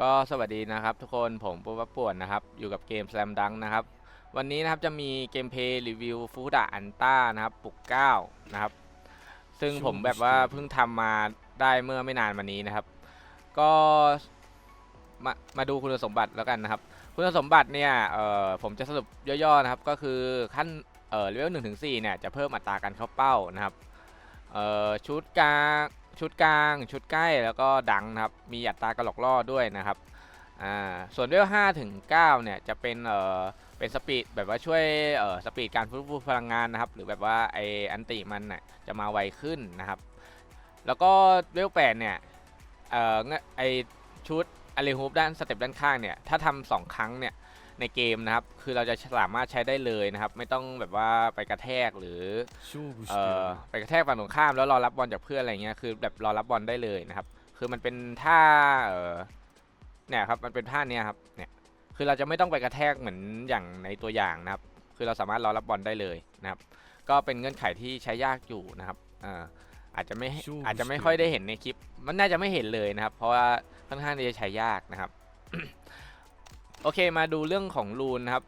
ก็สวัสดีนะครับทุกคนผมปุ๊บปั๊บป่วนนะครับอยู่กับเกม Slam Dunk นะครับ วันนี้นะครับจะมีเกมเพลย์รีวิวฟูดะอันต้านะครับปุกเก้านะครับ ซึ่งผมแบบว่าเพิ่งทำมาได้เมื่อไม่นานมานี้นะครับ ก็มามาดูคุณสมบัติแล้วกันนะครับ คุณสมบัติเนี่ยเอ่อผมจะสรุปย่อๆนะครับ ก็คือขั้นเอ่อเลเวลหนึ่งถึงสี่เนี่ยจะเพิ่มอัตราการเข้าเป้านะครับเอ่อชุดกลาง ชุดกลาง ชุดใกล้แล้วก็ดังนะครับ มีอัตราการหลอกล่อด้วยนะครับอ่าส่วนเลเวลห้าถึงเก้าเนี่ยจะเป็นเอ่อเป็นสปีดแบบว่าช่วยเอ่อสปีดการฟื้นฟูพลังงานนะครับ หรือแบบว่าไออันติมันน่ะจะมาไวขึ้นนะครับ แล้วก็เลเวลแปดเนี่ยเอ่อไอชุดอารีฮูปด้านสเต็ปด้านข้างเนี่ยถ้าทำสองครั้งเนี่ย ในเกมนะครับ คือเราจะสามารถใช้ได้เลยนะครับ ไม่ต้องแบบว่าไปกระแทกหรือเออไปกระแทกฝั่งตรงข้ามแล้วรอรับบอลจากเพื่อนอะไรเงี้ยคือแบบรอรับบอลได้เลยนะครับ คือมันเป็นท่าเนี่ยครับมันเป็นท่าเนี้ยครับเนี่ยคือเราจะไม่ต้องไปกระแทกเหมือนอย่างในตัวอย่างนะครับ คือเราสามารถรอรับบอลได้เลยนะครับ ก็เป็นเงื่อนไขที่ใช้ยากอยู่นะครับอาอาจจะไม่อาจจะไม่ค่อยได้เห็นในคลิป มันน่าจะไม่เห็นเลยนะครับ เพราะว่าค่อนข้างที่จะใช้ยากนะครับ โอเคมาดูเรื่องของรูนนะครับ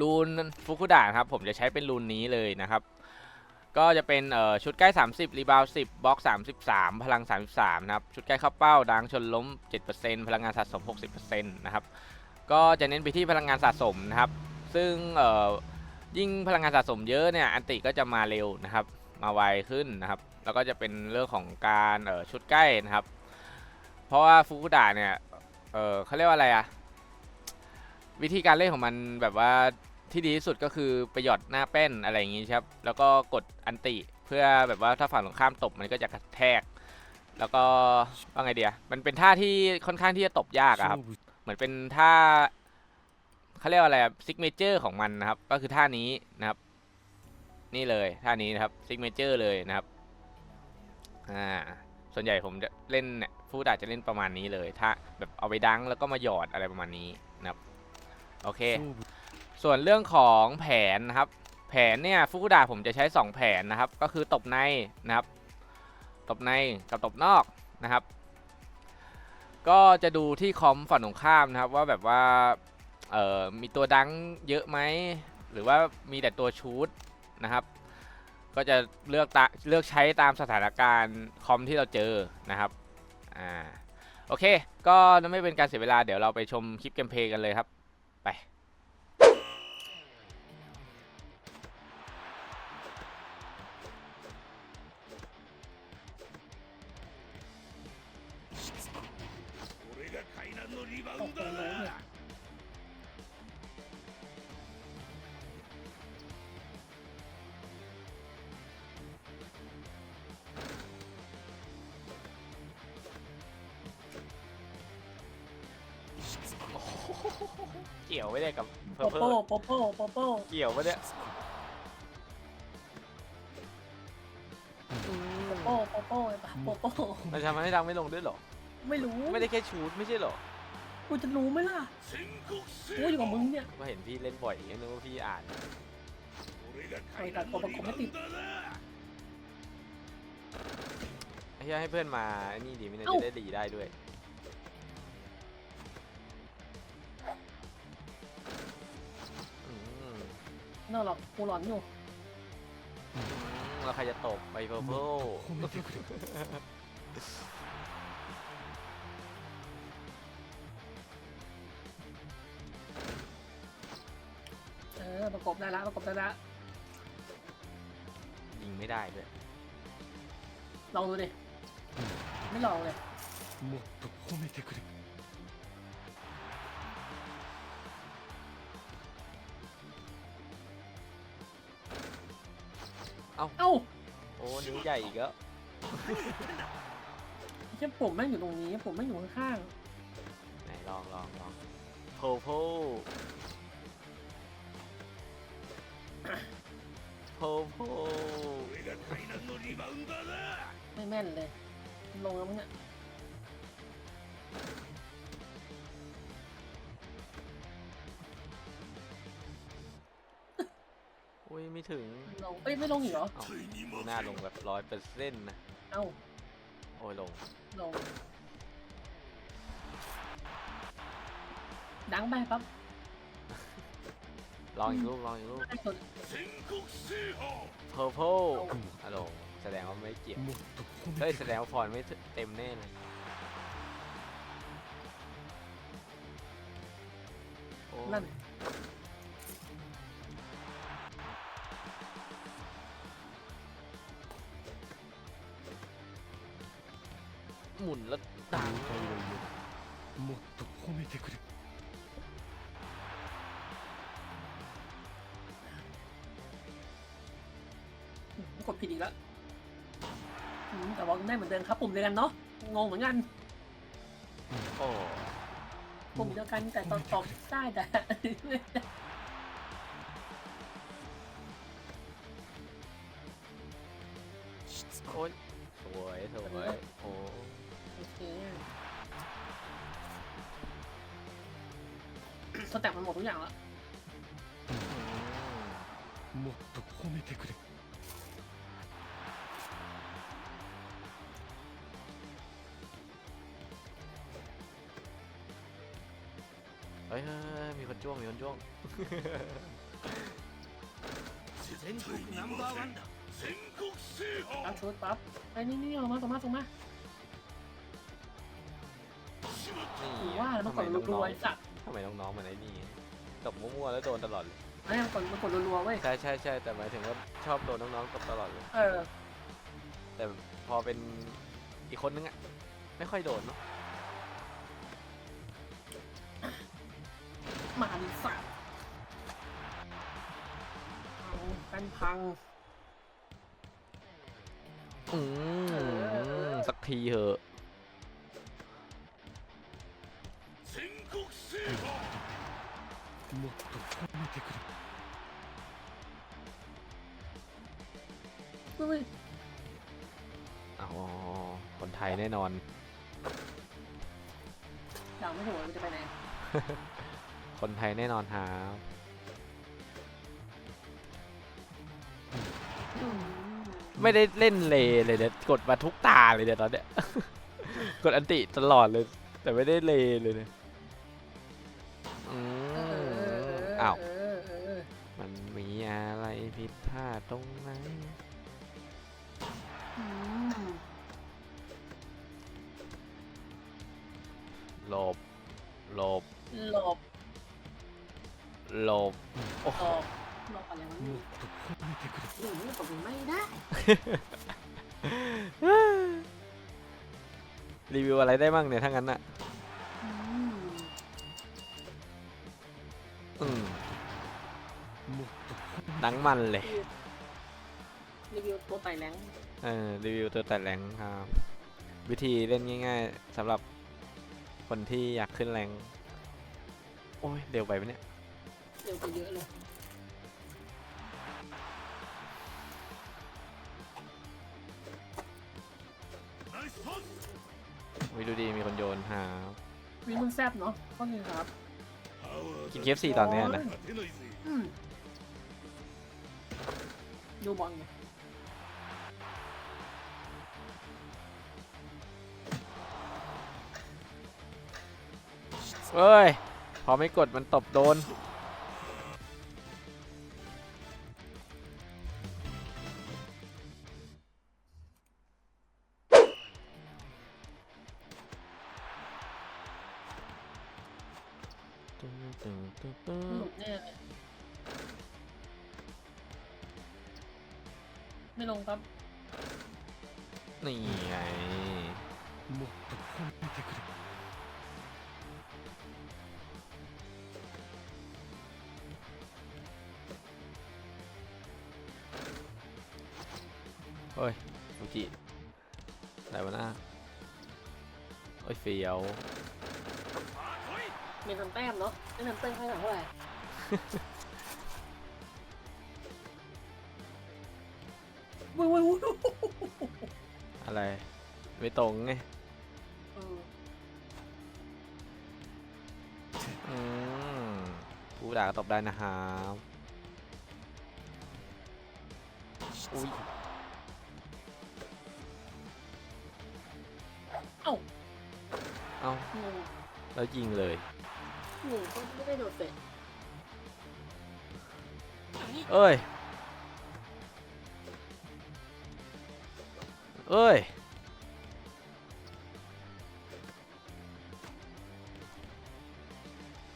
รูนฟุกุดะครับผมจะใช้เป็นรูนนี้เลยนะครับ ก็จะเป็นชุดใกล้ 30 รีบาว10บล็อก 33 พลัง 33 นะครับ ชุดใกล้เข้าเป้าดังชนล้ม 7%พลังงานสะสม 60%นะครับ ก็จะเน้นไปที่พลังงานสะสมนะครับ ซึ่งยิ่งพลังงานสะสมเยอะเนี่ยอันติก็จะมาเร็วนะครับ มาไวขึ้นนะครับ แล้วก็จะเป็นเรื่องของการชุดใกล้นะครับ เพราะว่าฟุกุดะเนี่ยเออเขาเรียกว่าอะไรอะ วิธีการเล่นของมันแบบว่าที่ดีที่สุดก็คือประหยอดหน้าแป้นอะไรอย่างงี้ครับ แล้วก็กดอันติเพื่อแบบว่าถ้าฝั่งตรงข้ามตบมันก็จะกระแทก แล้วก็ว่าไงเดียมันเป็นท่าที่ค่อนข้างที่จะตบยากอะครับ勝負เหมือนเป็นท่าเขาเรียกว่าอะไรซิกเมเจอร์ของมันนะครับ ก็คือท่านี้นะครับ นี่เลยท่านี้นะครับซิกเมเจอร์เลยนะครับ อ่า ส่วนใหญ่ผมจะเล่นเนี่ยผู้ดาจะเล่นประมาณนี้เลย ถ้าแบบเอาไปดังแล้วก็มาหยอดอะไรประมาณนี้นะครับ โอเค勝負ส่วนเรื่องของแผนนะครับ แผนเนี่ยฟุกุดะผมจะใช้ 2 แผนนะครับ ก็คือตบในนะครับ ตบในกับตบนอกนะครับ ก็จะดูที่คอมฝั่งตรงข้ามนะครับ ว่าแบบว่าเอ่อมีตัวดังเยอะไหมหรือว่ามีแต่ตัวชูดนะครับ ก็จะเลือกตาเลือกใช้ตามสถานการณ์คอมที่เราเจอนะครับอ่าโอเค ก็ไม่เป็นการเสียเวลาเดี๋ยวเราไปชมคลิปเกมเพลย์กันเลยครับ ไเกี่ยวไม่ได้กับเพอโปร์เพโปลโปโปโปโปเกี่ยวไม่ได้โปโปโปโอ้ปะโปโปมันทำให้ดังไม่ลงด้วยเหรอ ไม่รู้ไม่ได้แค่ชูดไม่ใช่เหรอกูจะรู้ไหมล่ะกูอยู่กับมึงเนี่ยมาเห็นพี่เล่นบ่อยนึกว่าพี่อ่านไอ้ตัดโปประกบไม่ติดเฮียให้เพื่อนมาไอ้นี่ดีไม่น่าจะได้ดีได้ด้วย นอกหรอกกูหลอนอยู่ อืมแล้วใครจะตบไปเพอร์เพล 褒めてくれ เออประกบได้ละประกบได้ละ ยิงไม่ได้ด้วย ลองดูดิไม่ลองเลย もっと褒めてくれ เอ้า เอาโอ้นิ้วใหญ่อีกแล้วเช่ยผมแม่งอยู่ตรงนี้ ผมแม่งอยู่ข้างไหนลองลองลองโผ่โผ่โผ่โพๆไม่แม่นเลย ลงแล้วมั้งเนี่ย ไม่ถึงลงเอ้ยไม่ลงอีกเหรออหน้าลงแบบร้อยเปอร์เซ็นต์นะ เอ้าโอ้ยลง ลง ดังไปปั๊บลองอีกรูปลองอีกรูปเพอร์โพฮัลโหลแสดงว่าไม่เกี่ยว เฮ้ย แสดงว่าฟอนไม่เต็มแน่เลยมุนแล้วดัง いよいよもっと褒めてくれ อืมกดผิดอีกแล้วอืมแต่ว่าได้เหมือนเดิมครับปุ่มเดียวกันเนาะงงเหมือนกัน โอ้ ปุ่มเดียวกันแต่ตอนตอบได้แต่ โอ้ยสวยสวยโอ้ โอเคสแต็ปมันหมดทุกอย่างแล้ว อืม もっと褒めてくれ เฮ้ยเฮ้ยเฮ้ยมีคนจ้วงมีคนจ้วง 絶対にナンバーワンだ全国制 ปั๊บ 覇 ชุดปั๊บไอ้นี่นี่เอามาส่งมาส่งมา นี่หรือว่าแล้วมันทำกไมดน้รัอวงๆไอ้สัตว์ๆทำไมน้องๆมันไอ้นี่ตบมั่วๆแล้วโดนตลอดเลยไอ้มันกดมันกดรัวๆเว้ยใช่ใช่ใช่แต่หมายถึงว่าชอบโดนน้องๆตบตลอดเลย เออแต่พอเป็นอีกคนนึงอะไม่ค่อยโดนเนาะมาดิสัตว์เอากันพัง อืมสักทีเหอะ もっと褒めてくれ เฮ้ย อ๋อคนไทยแน่นอน อยากไม่ถูกมันจะไปไหน คนไทยแน่นอนครับ อืม ไม่ได้เล่นเลเลยเนี่ยกดมาทุกตาเลยเนี่ยตอนเนี้ย กดอันติตลอดเลย แต่ไม่ได้เลเลยเนี่ย อ้าว มันมีอะไรผิดพลาดตรงไหนหลบหลบหลบหลบโอ้หลบหลบอะไรวะนี่หลบไม่ได้ รีวิวอะไรได้บ้างเนี่ยถ้างั้นอะ ดังมันเลย รีวิวตัวไต่แรงเออรีวิวตัวแต่แรงครับ วิธีเล่นง่ายๆสำหรับคนที่อยากขึ้นแรง โอ้ยเร็วไปปะเนี่ย เร็วกว่าเยอะเลยวิดูดีมีคนโยนครับวิมึงแซบเนาะก็นึงครับ กินเคฟซีตอนนี้นะ อืม ดูบอลไงเอ้ย พอไม่กดมันตบโดน หลุดแน่เลย ไม่ลงครับ นี่ไงเฮ้ยมูจิอะไรวะน้าเอ้ยเฟียวมีทำแต้มเนาะไม่ทำแต้มให้หนังเท่าไหร่ อะไร ไม่ตรงไงเอออืมกูด่าก็ตบได้นะครับอุ้ยเอ้า เอ้างงแล้วยิงเลยหนูก็ไม่ได้โดดเตะ เอ้ย เอ้ย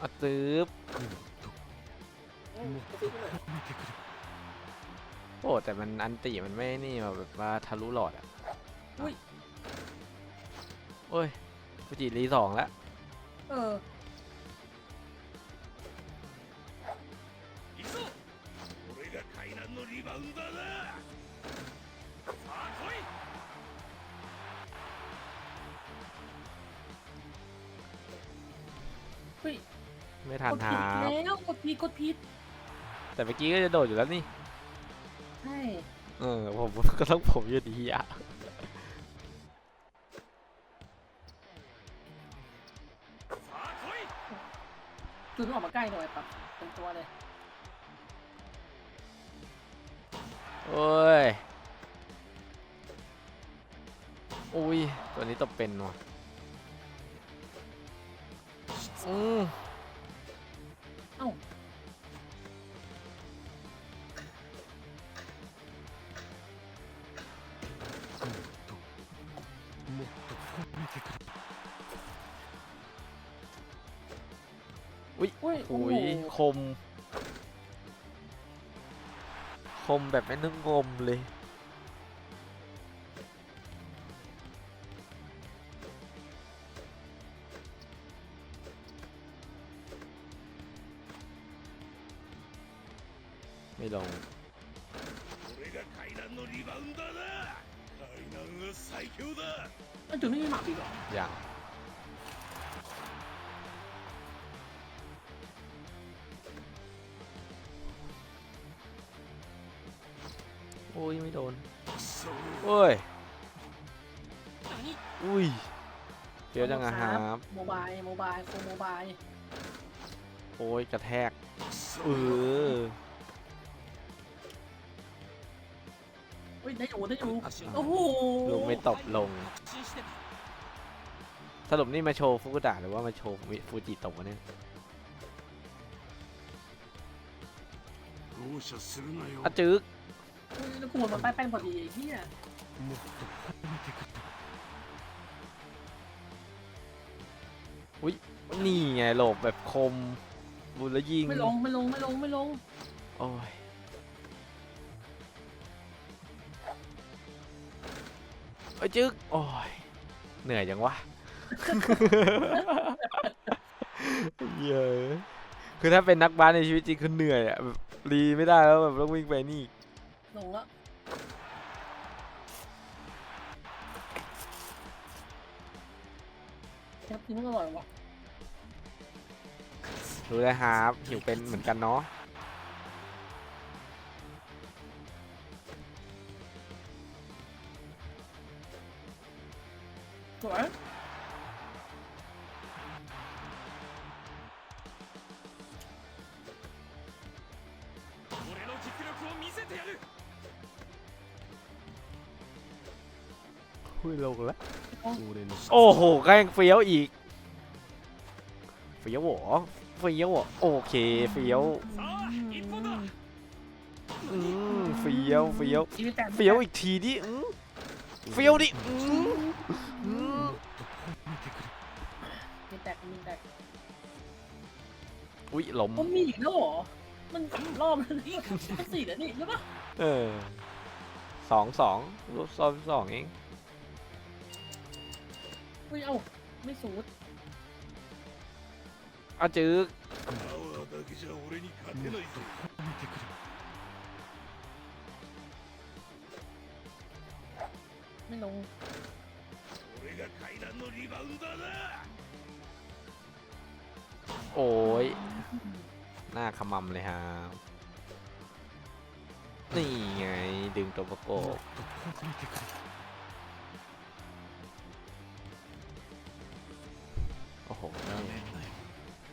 อะตืบโอ้ แต่มันอันตีมันไม่นี่แบบว่าทะลุหลอดอะอุ้ย โอ้ยฟูจิรีสองแล้วเออ ไม่ทันกดาผิดแล้วกดผิดกดผิดแต่เมื่อกี้ก็จะโดดอยู่แล้วนี่ ใช่เออผมก็ต้องผมอยู่ดีอะคือต้องออกมาใกล้หน่อยปะเป็นตัวเลยโอ้ยอุ้ยตัวนี้ต้องเป็นว่ะอืม อ้าอุ้ยโอ้ยคม คมแบบไม่นึกงมเลย ไม่ลงมันจุดไม่มีหมาบอีกเหรอย่างโอ้ยไม่โดนโอ้ย อุ้ยเดี๋ยวจังอะครับโมบายโมบายโคโมบาย โอ้ยกระแทก เออ เฮ้ยได้อยู่ได้อยู่โอ้โหลูกไม่ตบลง สรุปนี่มาโชว์ฟุกุดะหรือว่ามาโชว์ฟูจิตบเนี่ยอาจึกแล้วกูหมดมาป้ายแป้งพอดีไอ้เหี้ยอุ้ยนี่ไงหลบแบบคมบุลยิง ไม่ลง ไม่ลง ไม่ลง ไม่ลง โอ้ย ไอ้จึกโอ้ยเหนื่อยจังวะเยอะคือถ้าเป็นนักบาสในชีวิตจริงคือเหนื่อยอะแบบรีไม่ได้แล้วแบบต้องวิ่งไปนี่ลงแล้วแคปนี่มันอร่อยวะรู้เลยครับหิวเป็นเหมือนกันเนาะ โอ้โหแกล้งเฟี้ยวอีก เฟี้ยวหรอเฟี้ยวหรอโอเค เฟี้ยวอืมเฟี้ยว เฟี้ยว เฟี้ยวอีกทีดิเฟี้ยวดิมีมอุ้ยล้มมันมีอีกแล้วหรอ มันรอบแล้วนี่มันสี่แล้วนี่หรือปะเออสองสองรูปซ้อมสองเอง ไม่เอาไม่สูดอาจื้อไม่ลงโอ้ยหน้าขมำเลยฮะนี่ไงดึงตัวประกบ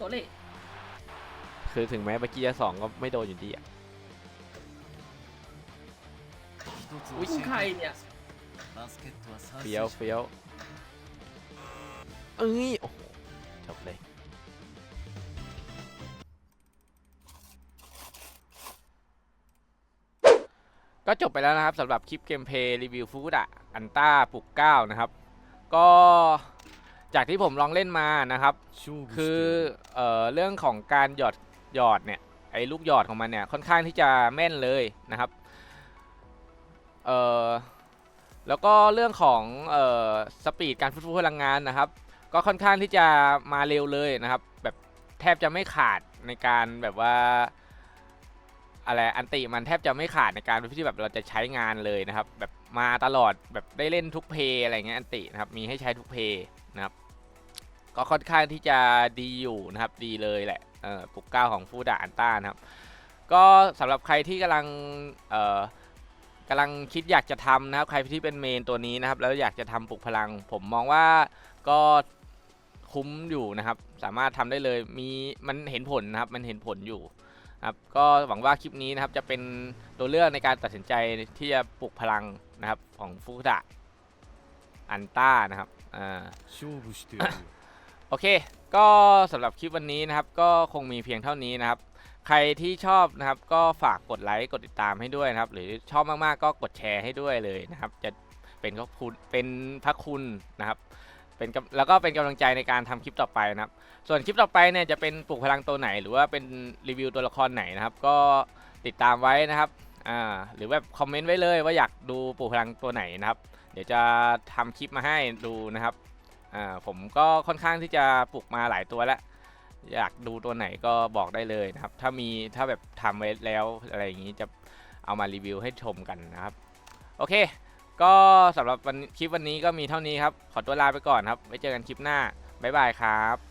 โซเลคือถึงแม้เมื่อกี้จะสองก็ไม่โดนอยู่ดีอะ อุ้ยใครเนี่ยเฟี้ยวเฟี้ยวเอ้ย โอ้โห จบเลย ก็จบไปแล้วนะครับสำหรับคลิปเกมเพย์รีวิวฟูดอะอันต้าปุกเก้านะครับ ก็ จากที่ผมลองเล่นมานะครับ คือเออเรื่องของการหยอดหยอดเนี่ยไอ้ลูกหยอดของมันเนี่ยค่อนข้างที่จะแม่นเลยนะครับเออแล้วก็เรื่องของเออสปีดการฟื้นฟูพลังงานนะครับ ก็ค่อนข้างที่จะมาเร็วเลยนะครับ แบบแทบจะไม่ขาดในการแบบว่าอะไรอันติมันแทบจะไม่ขาดในการที่แบบเราจะใช้งานเลยนะครับ แบบมาตลอดแบบได้เล่นทุกเพย์อะไรเงี้ยอันตินะครับมีให้ใช้ทุกเพย์นะครับ็ค่อนข้างที่จะดีอยู่นะครับดีเลยแหละปลุกเก้าของฟูดาอันต้านะครับ ก็สำหรับใครที่กำลังกำลังคิดอยากจะทำนะครับ ใครที่เป็นเมนตัวนี้นะครับ แล้วอยากจะทำปลุกพลัง ผมมองว่าก็คุ้มอยู่นะครับ สามารถทำได้เลยมีมันเห็นผลนะครับ มันเห็นผลอยู่ครับก็หวังว่าคลิปนี้นะครับจะเป็นตัวเลือกในการตัดสินใจที่จะปลุกพลังนะครับของฟูดะอันต้านะครับอ่า โอเค ก็สำหรับคลิปวันนี้นะครับ ก็คงมีเพียงเท่านี้นะครับ ใครที่ชอบนะครับ ก็ฝากกดไลค์ กดติดตามให้ด้วยนะครับ หรือชอบมากๆ ก็กดแชร์ให้ด้วยเลยนะครับ จะเป็นขอบคุณ เป็นพระคุณนะครับ เป็นแล้วก็เป็นกำลังใจในการทำคลิปต่อไปนะครับ ส่วนคลิปต่อไปเนี่ยจะเป็นปลุกพลังตัวไหน หรือว่าเป็นรีวิวตัวละครไหนนะครับ ก็ติดตามไว้นะครับ อ่า หรือแบบคอมเมนต์ไว้เลยว่าอยากดูปลุกพลังตัวไหนนะครับ เดี๋ยวจะทำคลิปมาให้ดูนะครับ อ่าผมก็ค่อนข้างที่จะปลูกมาหลายตัวแล้วอยากดูตัวไหนก็บอกได้เลยนะครับ ถ้ามีถ้าแบบทำไว้แล้วอะไรอย่างนี้จะเอามารีวิวให้ชมกันนะครับ โอเค ก็สำหรับวันคลิปวันนี้ก็มีเท่านี้ครับ ขอตัวลาไปก่อนครับไว้เจอกันคลิปหน้า บ๊ายบายครับ